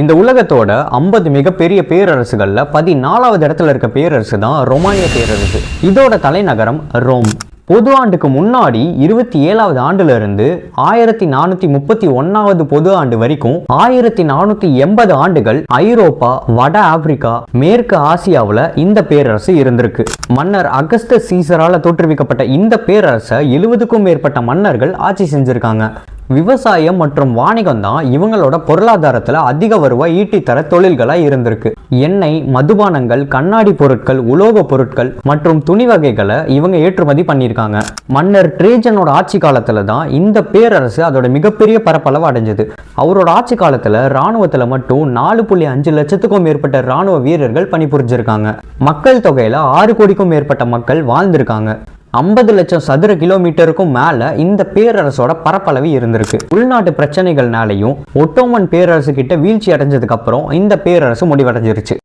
இந்த உலகத்தோட ஐம்பது மிகப்பெரிய பேரரசுகள்ல பதினாலாவது இடத்துல இருக்க பேரரசு தான் ரொமானிய பேரரசு. இதோட தலைநகரம் ரோம். பொது ஆண்டுக்கு முன்னாடி இருபத்தி ஏழாவது ஆண்டுல இருந்து ஆயிரத்தி நானூத்தி முப்பத்தி ஒன்னாவது பொது ஆண்டு வரைக்கும் ஆயிரத்தி நானூத்தி எண்பது ஆண்டுகள் ஐரோப்பா வட ஆப்பிரிக்கா மேற்கு ஆசியாவில் இந்த பேரரசு இருந்திருக்கு. மன்னர் அகஸ்த சீசரால தோற்றுவிக்கப்பட்ட இந்த பேரரசை எழுபதுக்கும் மேற்பட்ட மன்னர்கள் ஆட்சி செஞ்சிருக்காங்க. விவசாயம் மற்றும் வாணிகம் தான் இவங்களோட பொருளாதாரத்தில் அதிக வருவாய் ஈட்டி தர இருந்திருக்கு. எண்ணெய் மதுபானங்கள் கண்ணாடி பொருட்கள் உலோகப் பொருட்கள் மற்றும் துணி வகைகளை இவங்க ஏற்றுமதி பண்ணியிருக்காங்க. மன்னர் ட்ரேஜனோட ஆட்சி காலத்தில் தான் இந்த பேரரசு அதோட மிகப்பெரிய பரப்பளவு அடைஞ்சது. அவரோட ஆட்சி காலத்தில் இராணுவத்தில் மட்டும் நாலு புள்ளி அஞ்சு லட்சத்துக்கும் மேற்பட்ட ராணுவ வீரர்கள் பணிபுரிஞ்சிருக்காங்க. மக்கள் தொகையில் ஆறு கோடிக்கும் மேற்பட்ட மக்கள் வாழ்ந்திருக்காங்க. ஐம்பது லட்சம் சதுர கிலோமீட்டருக்கும் மேலே இந்த பேரரசோட பரப்பளவு இருந்திருக்கு. உள்நாட்டு பிரச்சனைகள்னாலையும் ஒட்டோமன் பேரரசு கிட்ட வீழ்ச்சி அடைஞ்சதுக்கு அப்புறம் இந்த பேரரசு முடிவடைஞ்சிருச்சு.